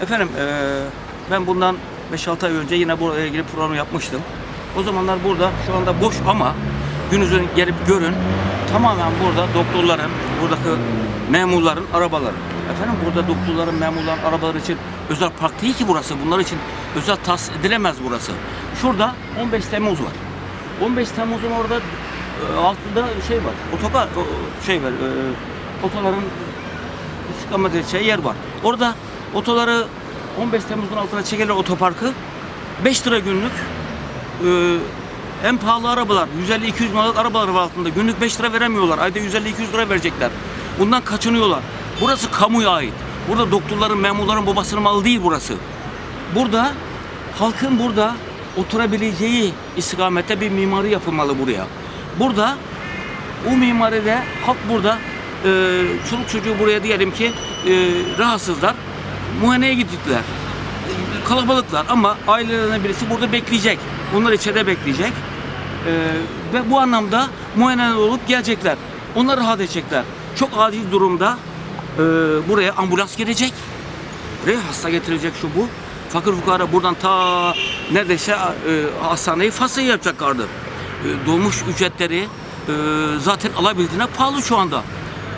Efendim eee, ben bundan 5-6 ay önce yine buraya ilgili program yapmıştım. O zamanlar burada şu anda boş ama gününüzün gelip görün. Tamamen burada doktorların, buradaki memurların arabaları. Efendim burada doktorların, memurların arabaları için özel park değil ki burası. Bunlar için özel tahsis edilemez burası. Şurada 15 Temmuz var. 15 Temmuz'un orada e, altında şey var. Otogar o, şey var. E, otoların istikamet edeceği yer var. Orada otoları 15 Temmuz'un altına çekerler otoparkı. 5 lira günlük e, en pahalı arabalar 150-200 liralık arabalar var altında. Günlük 5 lira veremiyorlar. Ayda 150-200 lira verecekler. Bundan kaçınıyorlar. Burası kamuya ait. Burada doktorların, memurların babasının malı değil burası. Burada halkın burada oturabileceği istikamette bir mimari yapılmalı buraya. Burada o mimaride halk burada e, çoluk çocuğu buraya diyelim ki e, rahatsızlar. Muayeneye gittiler. E, kalabalıklar ama ailelerine birisi burada bekleyecek. Bunlar içeride bekleyecek. E, ve bu anlamda muayene olup gelecekler. Onlar rahat edecekler. Çok acil durumda e, buraya ambulans gelecek. Buraya hasta getirecek şu bu. Fakir fukara buradan ta neredeyse e, hastaneyi fasıl yapacaklardı. E, doğmuş ücretleri zaten alabildiğine pahalı şu anda.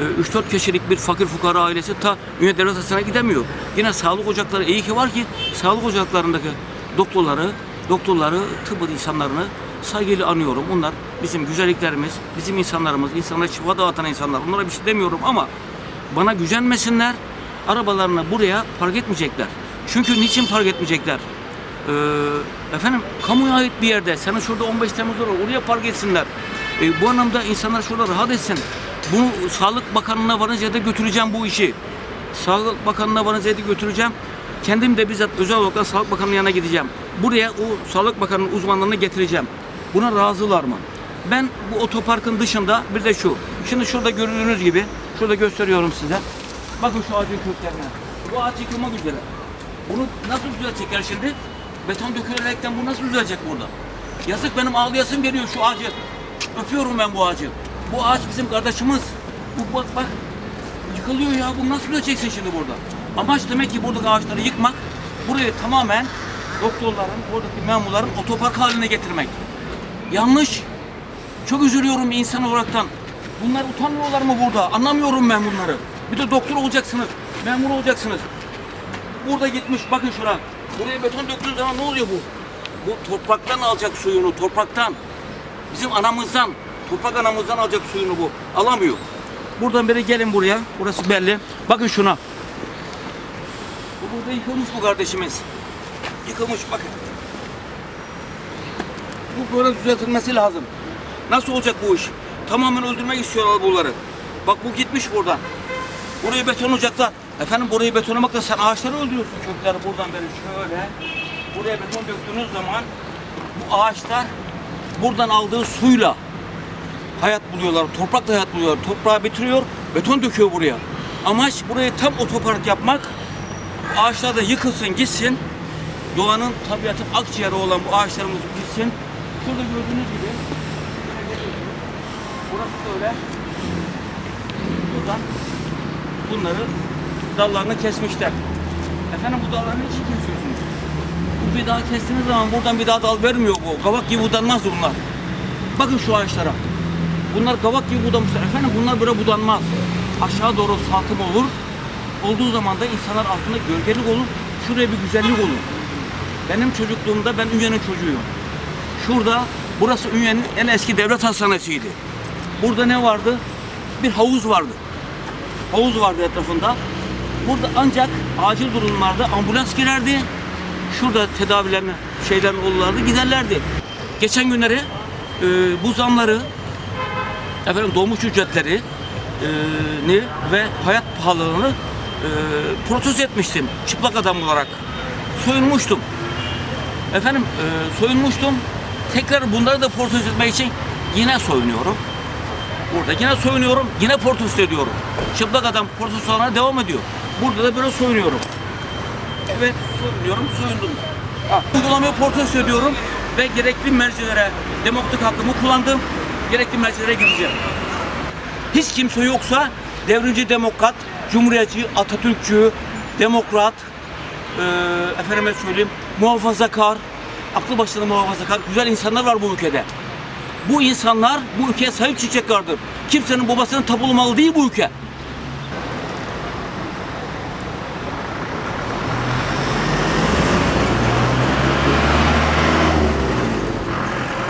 E, 3-4 kişilik bir fakir fukara ailesi ta Ünye Devlet Hastanesi'ne gidemiyor. Yine sağlık ocakları iyi ki var ki sağlık ocaklarındaki doktorları, doktorları, tıbbı insanlarını saygıyla anıyorum. Bunlar bizim güzelliklerimiz, bizim insanlarımız, insanlara şifa dağıtan insanlar. Onlara bir şey demiyorum ama bana gücenmesinler. Arabalarını buraya park etmeyecekler. Çünkü niçin park etmeyecekler? Ee, efendim kamuya ait bir yerde. Sana şurada 15 Temmuz'da var, oraya park etsinler. Ee, bu anlamda insanlar şurada rahat etsin. Bunu Sağlık Bakanlığı'na varıncaya da götüreceğim bu işi. Sağlık Bakanlığı'na varıncaya da götüreceğim. Kendim de bizzat özel olarak Sağlık Bakanlığı'nın yanına gideceğim. Buraya o Sağlık Bakanı'nın uzmanlarını getireceğim. Buna razılar mı? Ben bu otoparkın dışında bir de şu. Şimdi şurada gördüğünüz gibi, şurada gösteriyorum size. Bakın şu ağacın köklerine. Bu ağaç yıkılmak üzere. Bunu nasıl düzelecekler şimdi? Beton dökülerekten bu nasıl düzelecek burada? Yazık benim ağlayasım geliyor şu ağacı. Öpüyorum ben bu ağacı. Bu ağaç bizim kardeşimiz. Bu bak bak. Yıkılıyor ya. Bunu nasıl düzeleceksin şimdi burada? Amaç demek ki buradaki ağaçları yıkmak. Burayı tamamen doktorların, buradaki memurların otopark haline getirmek. Yanlış. Çok üzülüyorum insan olaraktan. Bunlar utanmıyorlar mı burada? Anlamıyorum ben bunları. Bir de doktor olacaksınız, memur olacaksınız. Burada gitmiş bakın şuna. Buraya beton döktüğün zaman ne oluyor bu? Bu topraktan alacak suyunu, topraktan. Bizim anamızdan, toprak anamızdan alacak suyunu bu. Alamıyor. Buradan beri gelin buraya. Burası belli. Bakın şuna. Bu burada yıkılmış bu kardeşimiz. Yıkılmış bakın. Bu böyle düzeltilmesi lazım. Nasıl olacak bu iş? Tamamen öldürmek istiyorlar bunları. Bak bu gitmiş buradan. Burayı betonlayacaklar. Efendim burayı betonlamakla sen ağaçları öldürüyorsun kökleri buradan beri şöyle. Buraya beton döktüğünüz zaman bu ağaçlar buradan aldığı suyla hayat buluyorlar. Toprakla hayat buluyorlar. Toprağı bitiriyor, beton döküyor buraya. Amaç burayı tam otopark yapmak. Ağaçlar da yıkılsın, gitsin. Doğanın, tabiatın akciğeri olan bu ağaçlarımız gitsin. Şurada gördüğünüz gibi burası da öyle. Buradan bunları dallarını kesmişler. Efendim bu dallarını için kesiyorsunuz. Bu bir daha kestiğiniz zaman buradan bir daha dal vermiyor bu. Kavak gibi budanmaz bunlar. Bakın şu ağaçlara. Bunlar kavak gibi budamışlar. Efendim bunlar böyle budanmaz. Aşağı doğru salkım olur. Olduğu zaman da insanlar altında gölgelik olur. Şuraya bir güzellik olur. Benim çocukluğumda ben Ünye'nin çocuğuyum. Şurada burası Ünye'nin en eski devlet hastanesiydi. Burada ne vardı? Bir havuz vardı. Havuz vardı etrafında. Burada ancak acil durumlarda ambulans girerdi. Şurada tedavilerini şeylerin olurlardı giderlerdi. Geçen günleri e, bu zamları efendim doğmuş ücretleri e, ni ve hayat pahalılığını e, protesto etmiştim çıplak adam olarak. Soyunmuştum. Efendim e, soyunmuştum. Tekrar bunları da protesto etmek için yine soyunuyorum. Burada yine soyunuyorum, yine protesto ediyorum. Çıplak adam protestolarına devam ediyor. Burada da böyle soyunuyorum. Evet, soyunuyorum, soyundum. Ha, Uygulamayı protesto ediyorum ve gerekli mercilere demokratik hakkımı kullandım. Gerekli mercilere gideceğim. Hiç kimse yoksa devrimci demokrat, cumhuriyetçi, Atatürkçü, demokrat, e, efendime söyleyeyim muhafazakar, aklı başında muhafazakar, güzel insanlar var bu ülkede. Bu insanlar bu ülkeye sahip çıkacaklardır. Kimsenin babasının tapulu malı değil bu ülke.